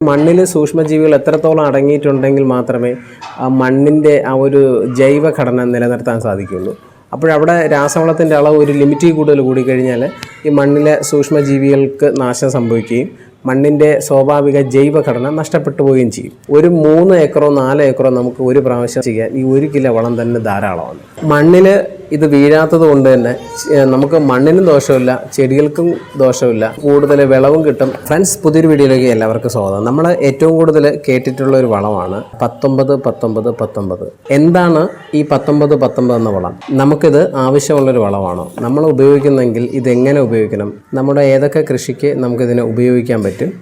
മണ്ണിൽ സൂക്ഷ്മജീവികൾ എത്രത്തോളം അടങ്ങിയിട്ടുണ്ടെങ്കിൽ മാത്രമേ ആ മണ്ണിന്റെ ആ ഒരു ജൈവഘടന നിലനിർത്താൻ സാധിക്കുകയുള്ളൂ അപ്പോഴവിടെ രാസവളത്തിന്റെ അളവ് ഒരു ലിമിറ്റിൽ കൂടുതൽ കൂടിക്കഴിഞ്ഞാൽ ഈ മണ്ണിലെ സൂക്ഷ്മജീവികൾക്ക് നാശം സംഭവിക്കുകയും മണ്ണിന്റെ സ്വാഭാവിക ജൈവഘടന നഷ്ടപ്പെട്ടു പോവുകയും ചെയ്യും. ഒരു മൂന്ന് ഏക്കറോ നാല് ഏക്കറോ നമുക്ക് ഒരു പ്രാവശ്യം ചെയ്യാൻ ഈ ഒരു കിലോ വളം തന്നെ ധാരാളമാണ്. മണ്ണിൽ ഇത് വീഴാത്തത് കൊണ്ട് തന്നെ നമുക്ക് മണ്ണിനും ദോഷമില്ല ചെടികൾക്കും ദോഷമില്ല. കൂടുതൽ വിളവും കിട്ടും. ഫ്രണ്ട്സ് പുതിയൊരു വീഡിയോയിലേക്ക് എല്ലാവർക്കും സ്വാഗതം. നമ്മൾ ഏറ്റവും കൂടുതൽ കേട്ടിട്ടുള്ള ഒരു വളമാണ് പത്തൊമ്പത് പത്തൊമ്പത് പത്തൊമ്പത്. എന്താണ് ഈ പത്തൊമ്പത് പത്തൊമ്പത് എന്ന വളം? നമുക്കിത് ആവശ്യമുള്ളൊരു വളമാണോ? നമ്മൾ ഉപയോഗിക്കുന്നെങ്കിൽ ഇതെങ്ങനെ ഉപയോഗിക്കണം? നമ്മുടെ ഏതൊക്കെ കൃഷിക്ക് നമുക്കിതിനെ ഉപയോഗിക്കാൻ പറ്റും?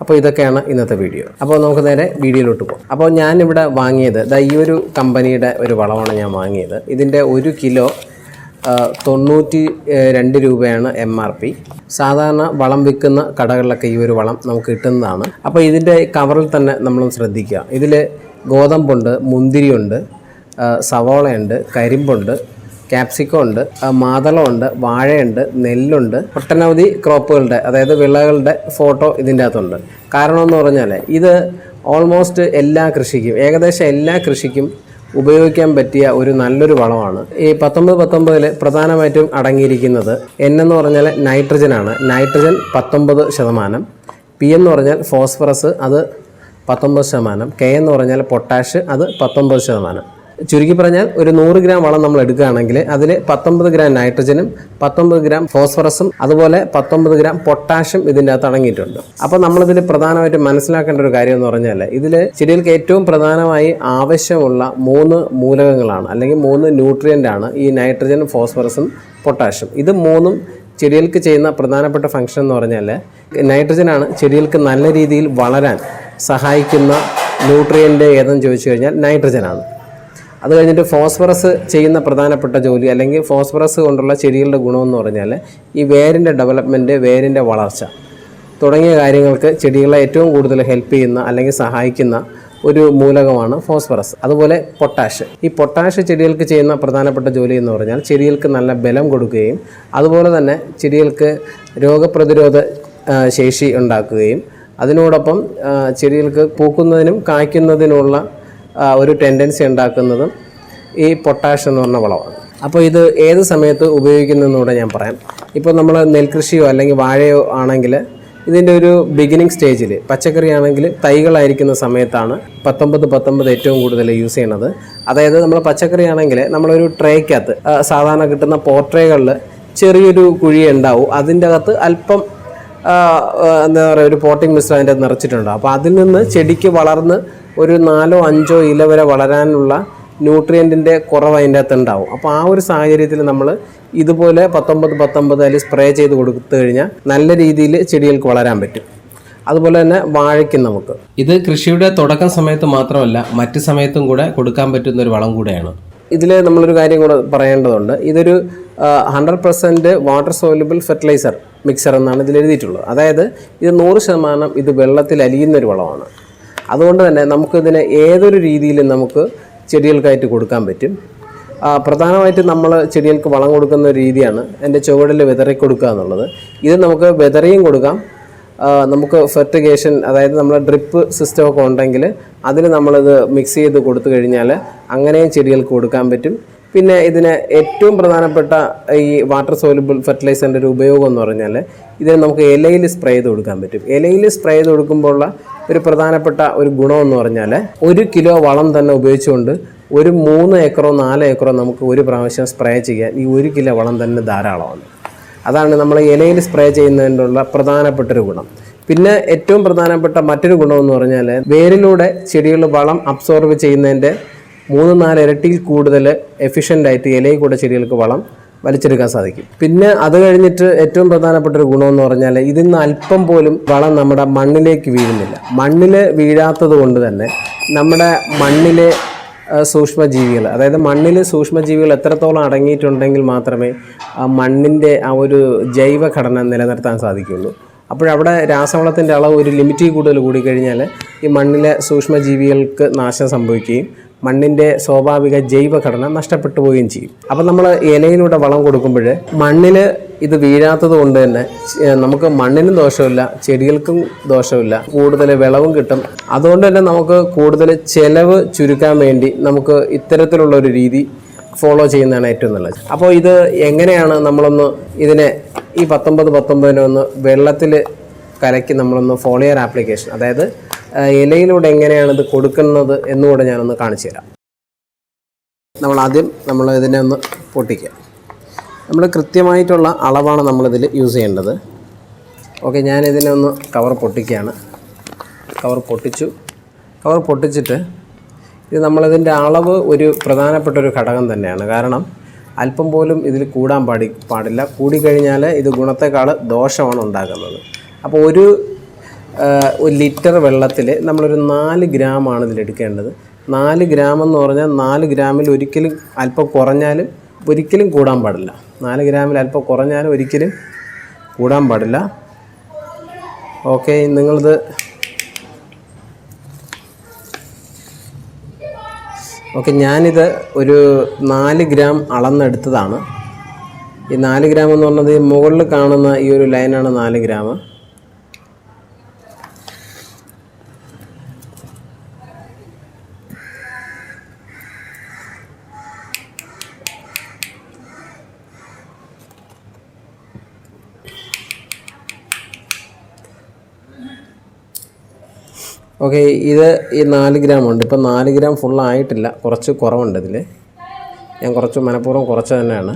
അപ്പോൾ ഇതൊക്കെയാണ് ഇന്നത്തെ വീഡിയോ. അപ്പോൾ നമുക്ക് നേരെ വീഡിയോയിലോട്ട് പോകാം. അപ്പോൾ ഞാനിവിടെ വാങ്ങിയത് ദാ ഈ ഒരു കമ്പനിയുടെ ഒരു വളമാണ് ഞാൻ വാങ്ങിയത്. ഇതിന്റെ ഒരു കിലോ തൊണ്ണൂറ്റി രണ്ട് രൂപയാണ് എം ആർ പി സാധാരണ വളം വിൽക്കുന്ന കടകളിലൊക്കെ ഈ ഒരു വളം നമുക്ക് കിട്ടുന്നതാണ്. അപ്പോൾ ഇതിന്റെ കവറിൽ തന്നെ നമ്മൾ ശ്രദ്ധിക്കുക. ഇതിൽ ഗോതമ്പുണ്ട് മുന്തിരിയുണ്ട് സവോളയുണ്ട് കരിമ്പുണ്ട് ക്യാപ്സിക്കം ഉണ്ട് മാതളമുണ്ട് വാഴയുണ്ട് നെല്ലുണ്ട് ഒട്ടനവധി ക്രോപ്പുകളുടെ അതായത് വിളകളുടെ ഫോട്ടോ ഇതിന്റെ അകത്തുണ്ട്. കാരണം എന്ന് പറഞ്ഞാൽ ഇത് ഓൾമോസ്റ്റ് എല്ലാ കൃഷിക്കും ഏകദേശം എല്ലാ കൃഷിക്കും ഉപയോഗിക്കാൻ പറ്റിയ ഒരു നല്ലൊരു വളമാണ്. ഈ പത്തൊമ്പത് പത്തൊമ്പതിൽ പ്രധാനമായിട്ടും അടങ്ങിയിരിക്കുന്നത് എൻ എന്ന് പറഞ്ഞാൽ നൈട്രജനാണ് നൈട്രജൻ പത്തൊമ്പത് ശതമാനം. പി എന്ന് പറഞ്ഞാൽ ഫോസ്ഫറസ് അത് പത്തൊമ്പത് ശതമാനം. കെ എന്ന് പറഞ്ഞാൽ പൊട്ടാഷ് അത് പത്തൊമ്പത് ശതമാനം. ചുരുക്കി പറഞ്ഞാൽ ഒരു നൂറ് ഗ്രാം വളം നമ്മൾ എടുക്കുകയാണെങ്കിൽ അതിൽ പത്തൊമ്പത് ഗ്രാം നൈട്രജനും പത്തൊമ്പത് ഗ്രാം ഫോസ്ഫറസും അതുപോലെ പത്തൊമ്പത് ഗ്രാം പൊട്ടാഷ്യം ഇതിന്റെ അകത്ത് അടങ്ങിയിട്ടുണ്ട്. അപ്പോൾ നമ്മളിതിൽ പ്രധാനമായിട്ടും മനസ്സിലാക്കേണ്ട ഒരു കാര്യം എന്ന് പറഞ്ഞാൽ ഇതിൽ ചെടികൾക്ക് ഏറ്റവും പ്രധാനമായി ആവശ്യമുള്ള മൂന്ന് മൂലകങ്ങളാണ് അല്ലെങ്കിൽ മൂന്ന് ന്യൂട്രിയന്റ് ആണ് ഈ നൈട്രജനും ഫോസ്ഫറസും പൊട്ടാഷ്യം. ഇത് മൂന്നും ചെടികൾക്ക് ചെയ്യുന്ന പ്രധാനപ്പെട്ട ഫംഗ്ഷൻ എന്ന് പറഞ്ഞാൽ നൈട്രജനാണ് ചെടികൾക്ക് നല്ല രീതിയിൽ വളരാൻ സഹായിക്കുന്ന ന്യൂട്രിയന്റ് ഏതെന്ന് ചോദിച്ചു കഴിഞ്ഞാൽ നൈട്രജനാണ് അത് കഴിഞ്ഞിട്ട് ഫോസ്ഫറസ് ചെയ്യുന്ന പ്രധാനപ്പെട്ട ജോലി അല്ലെങ്കിൽ ഫോസ്ഫറസ് കൊണ്ടുള്ള ചെടികളുടെ ഗുണമെന്ന് പറഞ്ഞാൽ ഈ വേരിന്റെ ഡെവലപ്മെന്റ് വേരിന്റെ വളർച്ച തുടങ്ങിയ കാര്യങ്ങൾക്ക് ചെടികളെ ഏറ്റവും കൂടുതൽ ഹെൽപ്പ് ചെയ്യുന്ന അല്ലെങ്കിൽ സഹായിക്കുന്ന ഒരു മൂലകമാണ് ഫോസ്ഫറസ് അതുപോലെ പൊട്ടാഷ് ഈ പൊട്ടാഷ് ചെടികൾക്ക് ചെയ്യുന്ന പ്രധാനപ്പെട്ട ജോലി എന്ന് പറഞ്ഞാൽ ചെടികൾക്ക് നല്ല ബലം കൊടുക്കുകയും അതുപോലെ തന്നെ ചെടികൾക്ക് രോഗപ്രതിരോധ ശേഷി ഉണ്ടാക്കുകയും അതിനോടൊപ്പം ചെടികൾക്ക് പൂക്കുന്നതിനും കായ്ക്കുന്നതിനുള്ള ആ, ഒരു ടെൻഡൻസി ഉണ്ടാക്കുന്നതും ഈ പൊട്ടാഷ് എന്ന് പറഞ്ഞ വളമാണ്. അപ്പോൾ ഇത് ഏത് സമയത്ത് ഉപയോഗിക്കുന്നതെന്നൂടെ ഞാൻ പറയാം. ഇപ്പോൾ നമ്മൾ നെൽകൃഷിയോ അല്ലെങ്കിൽ വാഴയോ ആണെങ്കിൽ ഇതിന്റെ ഒരു ബിഗിനിങ് സ്റ്റേജിൽ പച്ചക്കറി ആണെങ്കിൽ തൈകളായിരിക്കുന്ന സമയത്താണ് പത്തൊമ്പത് പത്തൊമ്പത് ഏറ്റവും കൂടുതൽ യൂസ് ചെയ്യണത് അതായത് നമ്മൾ പച്ചക്കറി ആണെങ്കിൽ നമ്മളൊരു ട്രേക്കകത്ത് സാധാരണ കിട്ടുന്ന പോർട്രേകളിൽ ചെറിയൊരു കുഴി ഉണ്ടാവും. അതിന്റെ അകത്ത് അല്പം എന്താ പറയുക ഒരു പോട്ടിംഗ് മിശ്രം അതിന്റെ നിറച്ചിട്ടുണ്ട്. അപ്പോൾ അതിൽ നിന്ന് ചെടിക്ക് വളർന്ന് ഒരു നാലോ അഞ്ചോ ഇല വരെ വളരാനുള്ള ന്യൂട്രിയന്റിന്റെ കുറവ് അതിന്റെ അകത്ത് ഉണ്ടാവും. അപ്പോൾ ആ ഒരു സാഹചര്യത്തിൽ നമ്മൾ ഇതുപോലെ പത്തൊമ്പത് പത്തൊമ്പത് അതിൽ സ്പ്രേ ചെയ്ത് കൊടുത്തു കഴിഞ്ഞാൽ നല്ല രീതിയിൽ ചെടികൾക്ക് വളരാൻ പറ്റും. അതുപോലെ തന്നെ വാഴയ്ക്കും നമുക്ക്. ഇത് കൃഷിയുടെ തുടക്കം സമയത്ത് മാത്രമല്ല മറ്റ് സമയത്തും കൂടെ കൊടുക്കാൻ പറ്റുന്ന ഒരു വളം കൂടെയാണ്. ഇതിൽ നമ്മളൊരു കാര്യം കൂടെ പറയേണ്ടതുണ്ട്. ഇതൊരു hundred percent water soluble fertiliser mixer എന്നാണ് ഇതിൽ എഴുതിയിട്ടുള്ളത്. അതായത് ഇത് നൂറ് ശതമാനം ഇത് വെള്ളത്തിൽ അലിയുന്ന ഒരു വളമാണ്. അതുകൊണ്ട് തന്നെ നമുക്കിതിനെ ഏതൊരു രീതിയിലും നമുക്ക് ചെടികൾക്കായിട്ട് കൊടുക്കാൻ പറ്റും. പ്രധാനമായിട്ട് നമ്മൾ ചെടികൾക്ക് വളം കൊടുക്കുന്ന ഒരു രീതിയാണ് എന്റെ ചുവടിൽ വിതറി കൊടുക്കുക എന്നുള്ളത്. ഇത് നമുക്ക് വിതറിയും കൊടുക്കാം. നമുക്ക് ഫെർട്ടിഗേഷൻ അതായത് നമ്മൾ ഡ്രിപ്പ് സിസ്റ്റം ഒക്കെ ഉണ്ടെങ്കിൽ അതിന് നമ്മളിത് മിക്സ് ചെയ്ത് കൊടുത്തു കഴിഞ്ഞാൽ അങ്ങനെയും ചെടികൾക്ക് കൊടുക്കാൻ പറ്റും. പിന്നെ ഇതിന് ഏറ്റവും പ്രധാനപ്പെട്ട ഈ വാട്ടർ സോലുബിൾ ഫെർട്ടിലൈസറിന്റെ ഒരു ഉപയോഗം എന്ന് പറഞ്ഞാൽ ഇതിന് നമുക്ക് ഇലയിൽ സ്പ്രേ ചെയ്ത് കൊടുക്കാൻ പറ്റും. ഇലയിൽ സ്പ്രേ ചെയ്ത് കൊടുക്കുമ്പോഴുള്ള ഒരു പ്രധാനപ്പെട്ട ഒരു ഗുണമെന്ന് പറഞ്ഞാൽ ഒരു കിലോ വളം തന്നെ ഉപയോഗിച്ചുകൊണ്ട് ഒരു മൂന്ന് ഏക്കറോ നാല് ഏക്കറോ നമുക്ക് ഒരു പ്രാവശ്യം സ്പ്രേ ചെയ്യാൻ ഈ ഒരു കിലോ വളം തന്നെ ധാരാളമാണ്. അതാണ് നമ്മൾ ഇലയിൽ സ്പ്രേ ചെയ്യുന്നതിനുള്ള പ്രധാനപ്പെട്ട ഒരു ഗുണം. പിന്നെ ഏറ്റവും പ്രധാനപ്പെട്ട മറ്റൊരു ഗുണമെന്ന് പറഞ്ഞാൽ വേരിലൂടെ ചെടികൾ വളം അബ്സോർബ് ചെയ്യുന്നതിന്റെ മൂന്ന് നാല് ഇരട്ടിയിൽ കൂടുതൽ എഫിഷ്യന്റായിട്ട് ഇലയിൽ കൂടെ ചെടികൾക്ക് വളം വലിച്ചെടുക്കാൻ സാധിക്കും. പിന്നെ അത് കഴിഞ്ഞിട്ട് ഏറ്റവും പ്രധാനപ്പെട്ട ഒരു ഗുണമെന്ന് പറഞ്ഞാൽ ഇതിൽ നിന്ന് അല്പം പോലും വളം നമ്മുടെ മണ്ണിലേക്ക് വീഴുന്നില്ല. മണ്ണിൽ വീഴാത്തത് കൊണ്ട് തന്നെ നമ്മുടെ മണ്ണിലെ സൂക്ഷ്മജീവികൾ അതായത് മണ്ണിൽ സൂക്ഷ്മജീവികൾ എത്രത്തോളം അടങ്ങിയിട്ടുണ്ടെങ്കിൽ മാത്രമേ ആ മണ്ണിന്റെ ആ ഒരു ജൈവഘടന നിലനിർത്താൻ സാധിക്കുകയുള്ളൂ അപ്പോഴവിടെ രാസവളത്തിന്റെ അളവ് ഒരു ലിമിറ്റിൽ കൂടുതൽ കൂടിക്കഴിഞ്ഞാൽ ഈ മണ്ണിലെ സൂക്ഷ്മജീവികൾക്ക് നാശം സംഭവിക്കുകയും മണ്ണിന്റെ സ്വാഭാവിക ജൈവഘടന നഷ്ടപ്പെട്ടു പോവുകയും ചെയ്യും. അപ്പം നമ്മൾ ഇലയിലൂടെ വളം കൊടുക്കുമ്പോൾ മണ്ണിൽ ഇത് വീഴാത്തത് കൊണ്ട് തന്നെ നമുക്ക് മണ്ണിനും ദോഷമില്ല ചെടികൾക്കും ദോഷമില്ല കൂടുതൽ വിളവും കിട്ടും. അതുകൊണ്ട് തന്നെ നമുക്ക് കൂടുതൽ ചെലവ് ചുരുക്കാൻ വേണ്ടി നമുക്ക് ഇത്തരത്തിലുള്ള ഒരു രീതി ഫോളോ ചെയ്യുന്നതാണ് ഏറ്റവും നല്ലത്. അപ്പോൾ ഇത് എങ്ങനെയാണ് നമ്മളൊന്ന് ഇതിനെ ഈ പത്തൊമ്പത് പത്തൊമ്പതിനെ ഒന്ന് വെള്ളത്തിൽ കലക്കി നമ്മളൊന്ന് ഫോളിയർ ആപ്ലിക്കേഷൻ അതായത് ഇലയിലൂടെ എങ്ങനെയാണ് ഇത് കൊടുക്കുന്നത് എന്നുകൂടെ ഞാനൊന്ന് കാണിച്ചു തരാം. നമ്മൾ ആദ്യം നമ്മൾ ഇതിനെ ഒന്ന് പൊട്ടിക്കുക. നമ്മൾ കൃത്യമായിട്ടുള്ള അളവാണ് നമ്മളിതിൽ യൂസ് ചെയ്യേണ്ടത്. ഓക്കെ ഞാനിതിനെ ഒന്ന് കവർ പൊട്ടിക്കുകയാണ്. കവർ പൊട്ടിച്ചു. കവർ പൊട്ടിച്ചിട്ട് ഇത് നമ്മളിതിന്റെ അളവ് ഒരു പ്രധാനപ്പെട്ട ഒരു ഘടകം തന്നെയാണ്. കാരണം അല്പം പോലും ഇതിൽ കൂടാൻ പാടി പാടില്ല. കൂടിക്കഴിഞ്ഞാൽ ഇത് ഗുണത്തെക്കാൾ ദോഷമാണ് ഉണ്ടാക്കുന്നത് അപ്പോൾ ഒരു ഒരു ലിറ്റർ വെള്ളത്തിൽ നമ്മളൊരു നാല് ഗ്രാമാണ് ഇതിലെടുക്കേണ്ടത്. നാല് ഗ്രാം എന്ന് പറഞ്ഞാൽ നാല് ഗ്രാമിൽ ഒരിക്കലും അല്പം കുറഞ്ഞാലും ഒരിക്കലും കൂടാൻ പാടില്ല. നാല് ഗ്രാമിൽ അല്പം കുറഞ്ഞാലും ഒരിക്കലും കൂടാൻ പാടില്ല. ഓക്കെ നിങ്ങളിത് ഓക്കെ ഞാനിത് ഒരു നാല് ഗ്രാം അളന്നെടുത്തതാണ്. ഈ നാല് ഗ്രാം എന്ന് പറഞ്ഞത് മുകളിൽ കാണുന്ന ഈ ഒരു ലൈനാണ് നാല് ഗ്രാം ഓക്കെ ഇത് ഈ നാല് ഗ്രാം ഉണ്ട്. ഇപ്പം നാല് ഗ്രാം ഫുൾ ആയിട്ടില്ല. കുറച്ച് കുറവുണ്ട് ഇതിൽ ഞാൻ കുറച്ച് മനഃപൂർവം കുറച്ച് തന്നെയാണ്.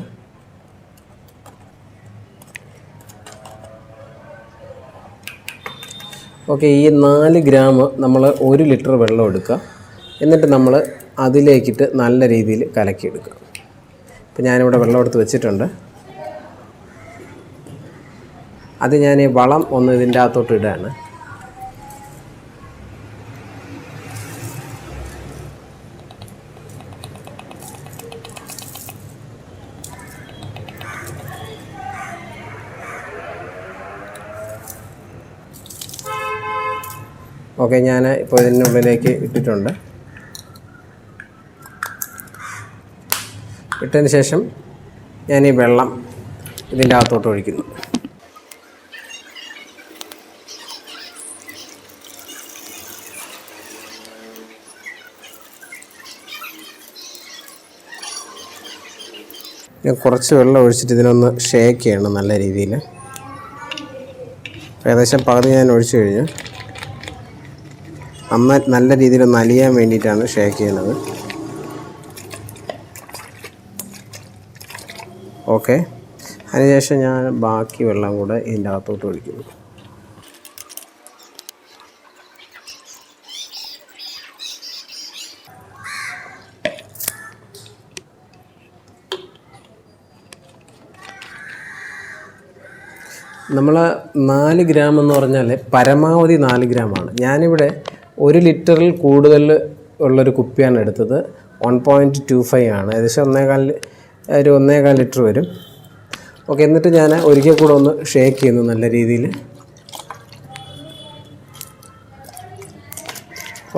ഓക്കെ ഈ നാല് ഗ്രാം നമ്മൾ ഒരു ലിറ്റർ വെള്ളം എടുക്കുക. എന്നിട്ട് നമ്മൾ അതിലേക്കിട്ട് നല്ല രീതിയിൽ കലക്കിയെടുക്കുക. ഇപ്പം ഞാനിവിടെ വെള്ളം എടുത്ത് വെച്ചിട്ടുണ്ട്. അത് ഞാൻ വളം ഒന്ന് ഇതിന്റെ അകത്തോട്ട് ഇടുകയാണ് ഓക്കെ ഞാൻ ഇപ്പോൾ ഇതിനുള്ളിലേക്ക് ഇട്ടിട്ടുണ്ട്. ഇട്ടതിന് ശേഷം ഞാൻ ഈ വെള്ളം ഇതിന്റെ അകത്തോട്ട് ഒഴിക്കുന്നു. ഞാൻ കുറച്ച് വെള്ളം ഒഴിച്ചിട്ട് ഇതിനൊന്ന് ഷേക്ക് ചെയ്യണം നല്ല രീതിയിൽ. ഏകദേശം പകുതി ഞാൻ ഒഴിച്ചു കഴിഞ്ഞു. നന്ന നല്ല രീതിയിൽ നലിയാൻ വേണ്ടിയിട്ടാണ് ഷേക്ക് ചെയ്യുന്നത്. ഓക്കെ അതിനുശേഷം ഞാൻ ബാക്കി വെള്ളം കൂടെ ഇതിന്റെ അകത്തോട്ട് ഒഴിക്കുന്നു. നമ്മൾ നാല് ഗ്രാം എന്ന് പറഞ്ഞാൽ പരമാവധി നാല് ഗ്രാമാണ് ഞാനിവിടെ ഒരു ലിറ്ററിൽ കൂടുതൽ ഉള്ളൊരു കുപ്പിയാണ് എടുത്തത്. വൺ പോയിന്റ് ടു ഫൈവ് ആണ്. ഏകദേശം ഒന്നേകാൽ ഒരു ഒന്നേകാൽ ലിറ്റർ വരും. ഓക്കെ എന്നിട്ട് ഞാൻ ഒരിക്കൽ കൂടെ ഒന്ന് ഷേക്ക് ചെയ്യുന്നു നല്ല രീതിയിൽ.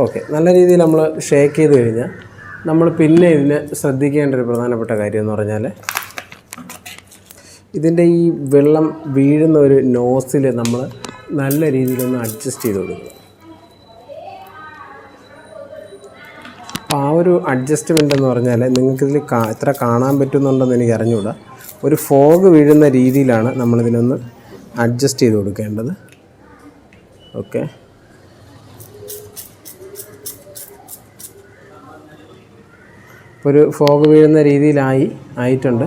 ഓക്കെ നല്ല രീതിയിൽ നമ്മൾ ഷേക്ക് ചെയ്ത് കഴിഞ്ഞാൽ നമ്മൾ പിന്നെ ഇതിന് ശ്രദ്ധിക്കേണ്ട ഒരു പ്രധാനപ്പെട്ട കാര്യം എന്ന് പറഞ്ഞാൽ ഇതിന്റെ ഈ വെള്ളം വീഴുന്ന ഒരു നോസിൽ നമ്മൾ നല്ല രീതിയിലൊന്ന് അഡ്ജസ്റ്റ് ചെയ്ത് കൊടുക്കുക. അപ്പോൾ ആ ഒരു അഡ്ജസ്റ്റ്മെന്റ് എന്ന് പറഞ്ഞാൽ നിങ്ങൾക്കിതിൽ കാ എത്ര കാണാൻ പറ്റുന്നുണ്ടെന്ന് എനിക്ക് അറിഞ്ഞുകൂടാ. ഒരു ഫോഗ് വീഴുന്ന രീതിയിലാണ് നമ്മളിതിനൊന്ന് അഡ്ജസ്റ്റ് ചെയ്ത് കൊടുക്കേണ്ടത്. ഓക്കെ ഒരു ഫോഗ് വീഴുന്ന രീതിയിലായി ആയിട്ടുണ്ട്.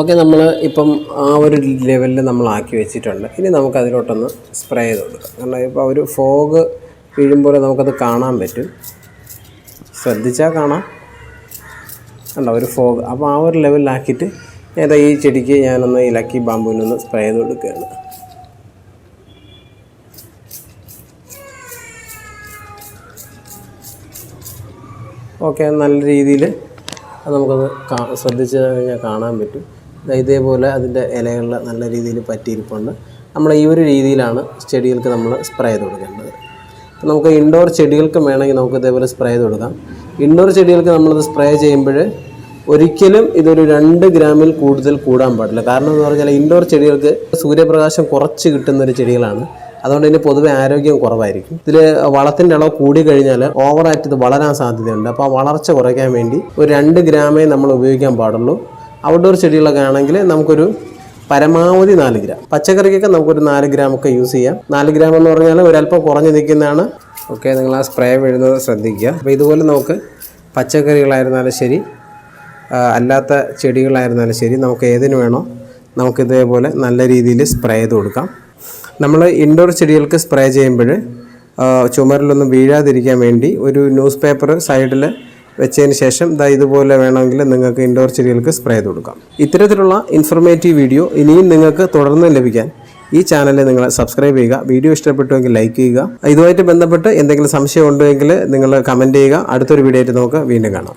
ഓക്കെ നമ്മൾ ഇപ്പം ആ ഒരു ലെവലിൽ നമ്മൾ ആക്കി വെച്ചിട്ടുണ്ട്. ഇനി നമുക്ക് അതിലോട്ടൊന്ന് സ്പ്രേ ചെയ്ത് കൊടുക്കാം. കാരണം ഇപ്പോൾ ഒരു ഫോഗ് വീഴുമ്പോൾ നമുക്കത് കാണാൻ പറ്റും. ശ്രദ്ധിച്ചാൽ കാണാം. അല്ല ഒരു ഫോഗ്. അപ്പോൾ ആ ഒരു ലെവലിലാക്കിയിട്ട് ഏതാ ഈ ചെടിക്ക് ഞാനൊന്ന് ഇലക്കി ലക്കി ബാമ്പുവിനൊന്ന് സ്പ്രേ ചെയ്ത് കൊടുക്കുകയാണ് ഓക്കെ നല്ല രീതിയിൽ അത് നമുക്കത് കാ ശ്രദ്ധിച്ച് കഴിഞ്ഞാൽ കാണാൻ പറ്റും. ഇതേപോലെ അതിന്റെ ഇലകളിൽ നല്ല രീതിയിൽ പറ്റിയിരിപ്പുണ്ട്. നമ്മൾ ഈ ഒരു രീതിയിലാണ് ചെടികൾക്ക് നമ്മൾ സ്പ്രേ ചെയ്ത് കൊടുക്കേണ്ടത്. നമുക്ക് ഇൻഡോർ ചെടികൾക്കും വേണമെങ്കിൽ നമുക്ക് ഇതേപോലെ സ്പ്രേ ചെയ്ത് കൊടുക്കാം. ഇൻഡോർ ചെടികൾക്ക് നമ്മളത് സ്പ്രേ ചെയ്യുമ്പോൾ ഒരിക്കലും ഇതൊരു രണ്ട് ഗ്രാമിൽ കൂടുതൽ കൂടാൻ പാടില്ല. കാരണം എന്ന് പറഞ്ഞാൽ ഇൻഡോർ ചെടികൾക്ക് സൂര്യപ്രകാശം കുറച്ച് കിട്ടുന്ന ഒരു ചെടികളാണ്. അതുകൊണ്ട് ഇതിന് പൊതുവെ ആരോഗ്യം കുറവായിരിക്കും. ഇതിൽ വളത്തിന്റെ അളവ് കൂടി കഴിഞ്ഞാൽ ഓവറായിട്ട് ഇത് വളരാൻ സാധ്യതയുണ്ട്. അപ്പോൾ ആ വളർച്ച കുറയ്ക്കാൻ വേണ്ടി ഒരു രണ്ട് ഗ്രാമേ നമ്മൾ ഉപയോഗിക്കാൻ പാടുള്ളൂ. ഔട്ട്ഡോർ ചെടികളൊക്കെ ആണെങ്കിൽ നമുക്കൊരു പരമാവധി നാല് ഗ്രാം. പച്ചക്കറിക്കൊക്കെ നമുക്കൊരു നാല് ഗ്രാം ഒക്കെ യൂസ് ചെയ്യാം. നാല് ഗ്രാം എന്ന് പറഞ്ഞാൽ ഒരല്പം കുറഞ്ഞ് നിൽക്കുന്നതാണ്. ഓക്കെ നിങ്ങൾ ആ സ്പ്രേ വീഴുന്നത് ശ്രദ്ധിക്കുക. അപ്പോൾ ഇതുപോലെ നമുക്ക് പച്ചക്കറികളായിരുന്നാലും ശരി അല്ലാത്ത ചെടികളായിരുന്നാലും ശരി നമുക്ക് ഏതിന് വേണോ നമുക്ക് ഇതേപോലെ നല്ല രീതിയിൽ സ്പ്രേ ചെയ്ത് കൊടുക്കാം. നമ്മൾ ഇൻഡോർ ചെടികൾക്ക് സ്പ്രേ ചെയ്യുമ്പോൾ ചുമരിലൊന്നും വീഴാതിരിക്കാൻ വേണ്ടി ഒരു ന്യൂസ് പേപ്പർ സൈഡിൽ വെച്ചതിന് ശേഷം ദാ ഇതുപോലെ വേണമെങ്കിൽ നിങ്ങൾക്ക് ഇൻഡോർ ചെടികൾക്ക് സ്പ്രേ ചെയ്ത് കൊടുക്കാം. ഇത്തരത്തിലുള്ള ഇൻഫർമേറ്റീവ് വീഡിയോ ഇനിയും നിങ്ങൾക്ക് തുടർന്ന് ലഭിക്കാൻ ഈ ചാനൽ നിങ്ങൾ സബ്സ്ക്രൈബ് ചെയ്യുക വീഡിയോ ഇഷ്ടപ്പെട്ടുവെങ്കിൽ ലൈക്ക് ചെയ്യുക. ഇതുമായിട്ട് ബന്ധപ്പെട്ട് എന്തെങ്കിലും സംശയം ഉണ്ടെങ്കിൽ നിങ്ങൾ കമന്റ് ചെയ്യുക. അടുത്തൊരു വീഡിയോ ആയിട്ട് നമുക്ക് വീണ്ടും കാണാം.